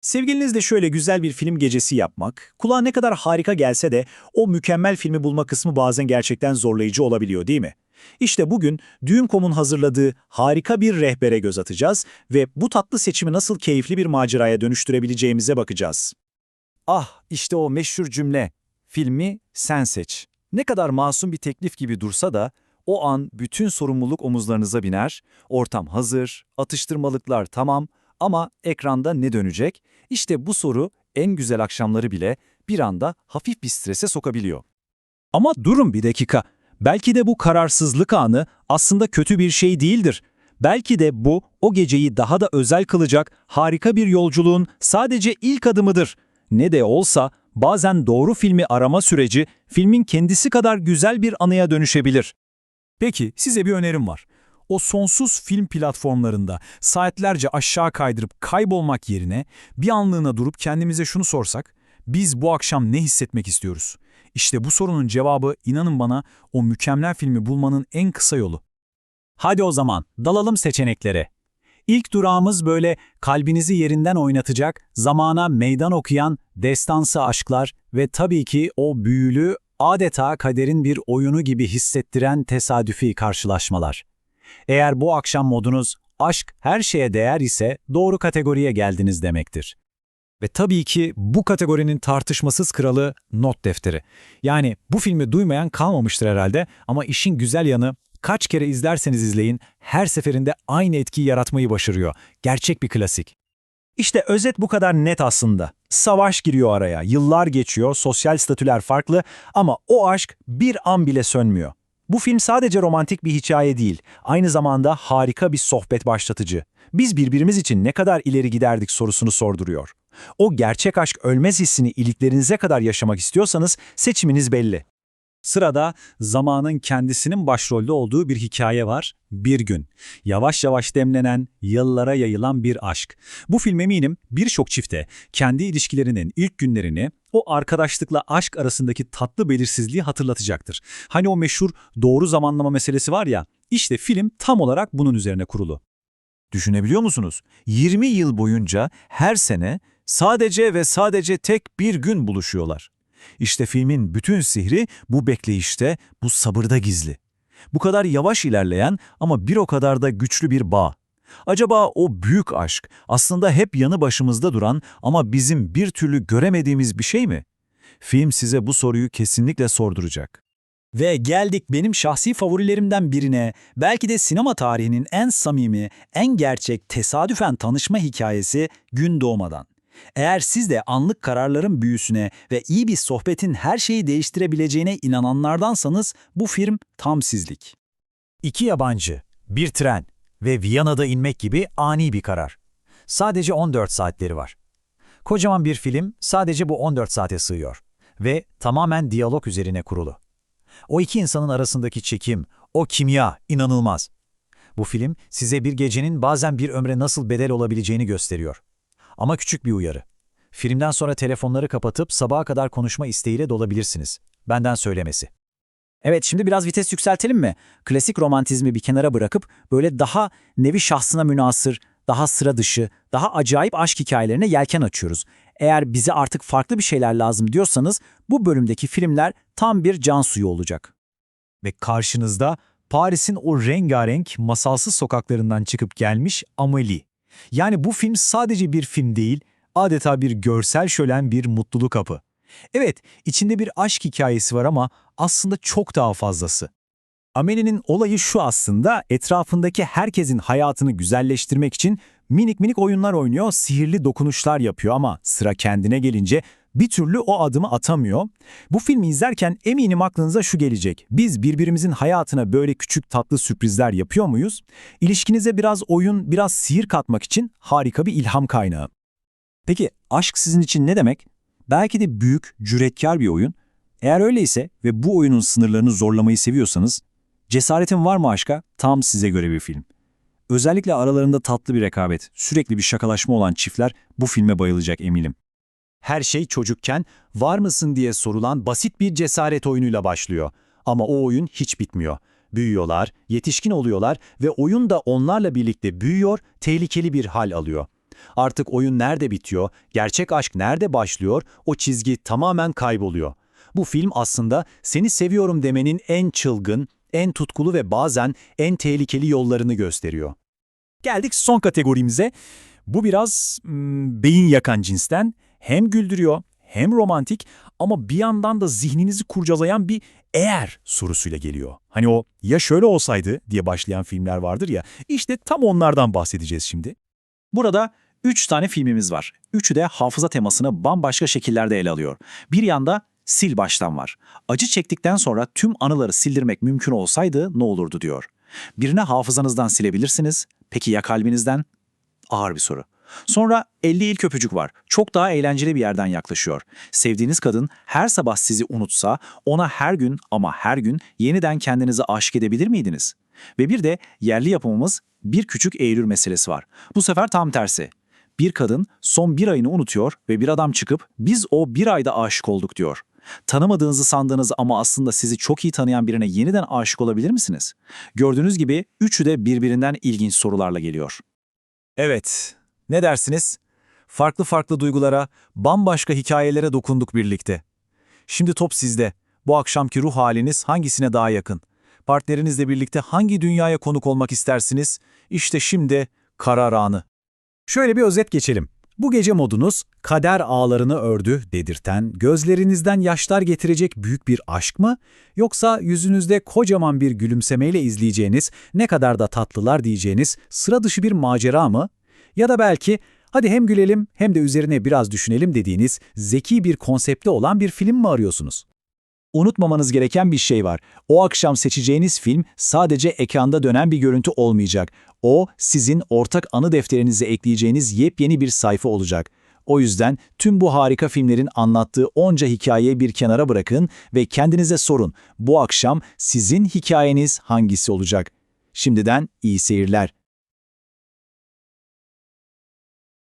Sevgilinizle şöyle güzel bir film gecesi yapmak, kulağa ne kadar harika gelse de o mükemmel filmi bulma kısmı bazen gerçekten zorlayıcı olabiliyor değil mi? İşte bugün Düğün.com'un hazırladığı harika bir rehbere göz atacağız ve bu tatlı seçimi nasıl keyifli bir maceraya dönüştürebileceğimize bakacağız. Ah işte o meşhur cümle. Filmi sen seç. Ne kadar masum bir teklif gibi dursa da o an bütün sorumluluk omuzlarınıza biner, ortam hazır, atıştırmalıklar tamam ama ekranda ne dönecek? İşte bu soru en güzel akşamları bile bir anda hafif bir strese sokabiliyor. Ama durun bir dakika. Belki de bu kararsızlık anı aslında kötü bir şey değildir. Belki de bu o geceyi daha da özel kılacak harika bir yolculuğun sadece ilk adımıdır. Ne de olsa bazen doğru filmi arama süreci filmin kendisi kadar güzel bir anıya dönüşebilir. Peki size bir önerim var. O sonsuz film platformlarında saatlerce aşağı kaydırıp kaybolmak yerine bir anlığına durup kendimize şunu sorsak, biz bu akşam ne hissetmek istiyoruz? İşte bu sorunun cevabı inanın bana o mükemmel filmi bulmanın en kısa yolu. Hadi o zaman dalalım seçeneklere. İlk durağımız böyle kalbinizi yerinden oynatacak, zamana meydan okuyan destansı aşklar ve tabii ki o büyülü, adeta kaderin bir oyunu gibi hissettiren tesadüfi karşılaşmalar. Eğer bu akşam modunuz aşk her şeye değer ise doğru kategoriye geldiniz demektir. Ve tabii ki bu kategorinin tartışmasız kralı not defteri. Yani bu filmi duymayan kalmamıştır herhalde ama işin güzel yanı kaç kere izlerseniz izleyin her seferinde aynı etkiyi yaratmayı başarıyor. Gerçek bir klasik. İşte özet bu kadar net aslında. Savaş giriyor araya, yıllar geçiyor, sosyal statüler farklı ama o aşk bir an bile sönmüyor. Bu film sadece romantik bir hikaye değil, aynı zamanda harika bir sohbet başlatıcı. Biz birbirimiz için ne kadar ileri giderdik sorusunu sorduruyor. O gerçek aşk ölmez hissini iliklerinize kadar yaşamak istiyorsanız seçiminiz belli. Sırada zamanın kendisinin başrolde olduğu bir hikaye var, Bir Gün. Yavaş yavaş demlenen, yıllara yayılan bir aşk. Bu film eminim birçok çifte kendi ilişkilerinin ilk günlerini o arkadaşlıkla aşk arasındaki tatlı belirsizliği hatırlatacaktır. Hani o meşhur doğru zamanlama meselesi var ya, işte film tam olarak bunun üzerine kurulu. Düşünebiliyor musunuz? 20 yıl boyunca her sene sadece ve sadece tek bir gün buluşuyorlar. İşte filmin bütün sihri bu bekleyişte, bu sabırda gizli. Bu kadar yavaş ilerleyen ama bir o kadar da güçlü bir bağ. Acaba o büyük aşk aslında hep yanı başımızda duran ama bizim bir türlü göremediğimiz bir şey mi? Film size bu soruyu kesinlikle sorduracak. Ve geldik benim şahsi favorilerimden birine, belki de sinema tarihinin en samimi, en gerçek tesadüfen tanışma hikayesi Gün Doğmadan. Eğer siz de anlık kararların büyüsüne ve iyi bir sohbetin her şeyi değiştirebileceğine inananlardansanız bu film tam sizlik. İki yabancı, bir tren ve Viyana'da inmek gibi ani bir karar. Sadece 14 saatleri var. Kocaman bir film sadece bu 14 saate sığıyor ve tamamen diyalog üzerine kurulu. O iki insanın arasındaki çekim, o kimya inanılmaz. Bu film size bir gecenin bazen bir ömre nasıl bedel olabileceğini gösteriyor. Ama küçük bir uyarı. Filmden sonra telefonları kapatıp sabaha kadar konuşma isteğiyle dolabilirsiniz. Benden söylemesi. Evet şimdi biraz vites yükseltelim mi? Klasik romantizmi bir kenara bırakıp böyle daha nevi şahsına münasır, daha sıra dışı, daha acayip aşk hikayelerine yelken açıyoruz. Eğer bize artık farklı bir şeyler lazım diyorsanız bu bölümdeki filmler tam bir can suyu olacak. Ve karşınızda Paris'in o rengarenk, masalsız sokaklarından çıkıp gelmiş Amélie. Yani bu film sadece bir film değil, adeta bir görsel şölen bir mutluluk kapı. Evet, içinde bir aşk hikayesi var ama aslında çok daha fazlası. Amelie'nin olayı şu aslında, etrafındaki herkesin hayatını güzelleştirmek için minik minik oyunlar oynuyor, sihirli dokunuşlar yapıyor ama sıra kendine gelince bir türlü o adımı atamıyor. Bu filmi izlerken eminim aklınıza şu gelecek. Biz birbirimizin hayatına böyle küçük tatlı sürprizler yapıyor muyuz? İlişkinize biraz oyun, biraz sihir katmak için harika bir ilham kaynağı. Peki aşk sizin için ne demek? Belki de büyük, cüretkar bir oyun. Eğer öyleyse ve bu oyunun sınırlarını zorlamayı seviyorsanız, Cesaretin Var mı Aşka tam size göre bir film. Özellikle aralarında tatlı bir rekabet, sürekli bir şakalaşma olan çiftler bu filme bayılacak eminim. Her şey çocukken var mısın diye sorulan basit bir cesaret oyunuyla başlıyor. Ama o oyun hiç bitmiyor. Büyüyorlar, yetişkin oluyorlar ve oyun da onlarla birlikte büyüyor, tehlikeli bir hal alıyor. Artık oyun nerede bitiyor, gerçek aşk nerede başlıyor, o çizgi tamamen kayboluyor. Bu film aslında seni seviyorum demenin en çılgın, en tutkulu ve bazen en tehlikeli yollarını gösteriyor. Geldik son kategorimize. Bu biraz hmm, beyin yakan cinsten. Hem güldürüyor, hem romantik ama bir yandan da zihninizi kurcalayan bir eğer sorusuyla geliyor. Hani o ya şöyle olsaydı diye başlayan filmler vardır ya, işte tam onlardan bahsedeceğiz şimdi. Burada üç tane filmimiz var. Üçü de hafıza temasını bambaşka şekillerde ele alıyor. Bir yanda sil baştan var. Acı çektikten sonra tüm anıları sildirmek mümkün olsaydı ne olurdu diyor. Birine hafızanızdan silebilirsiniz. Peki ya kalbinizden? Ağır bir soru. Sonra 50 ilk öpücük var. Çok daha eğlenceli bir yerden yaklaşıyor. Sevdiğiniz kadın her sabah sizi unutsa ona her gün ama her gün yeniden kendinizi aşık edebilir miydiniz? Ve bir de yerli yapımımız bir küçük Eylül meselesi var. Bu sefer tam tersi. Bir kadın son bir ayını unutuyor ve bir adam çıkıp biz o bir ayda aşık olduk diyor. Tanımadığınızı sandığınız ama aslında sizi çok iyi tanıyan birine yeniden aşık olabilir misiniz? Gördüğünüz gibi üçü de birbirinden ilginç sorularla geliyor. Evet, ne dersiniz? Farklı farklı duygulara, bambaşka hikayelere dokunduk birlikte. Şimdi top sizde. Bu akşamki ruh haliniz hangisine daha yakın? Partnerinizle birlikte hangi dünyaya konuk olmak istersiniz? İşte şimdi karar anı. Şöyle bir özet geçelim. Bu gece modunuz kader ağlarını ördü dedirten, gözlerinizden yaşlar getirecek büyük bir aşk mı? Yoksa yüzünüzde kocaman bir gülümsemeyle izleyeceğiniz, ne kadar da tatlılar diyeceğiniz sıra dışı bir macera mı? Ya da belki hadi hem gülelim hem de üzerine biraz düşünelim dediğiniz zeki bir konsepti olan bir film mi arıyorsunuz? Unutmamanız gereken bir şey var. O akşam seçeceğiniz film sadece ekranda dönen bir görüntü olmayacak. O, sizin ortak anı defterinize ekleyeceğiniz yepyeni bir sayfa olacak. O yüzden tüm bu harika filmlerin anlattığı onca hikayeyi bir kenara bırakın ve kendinize sorun. Bu akşam sizin hikayeniz hangisi olacak? Şimdiden iyi seyirler.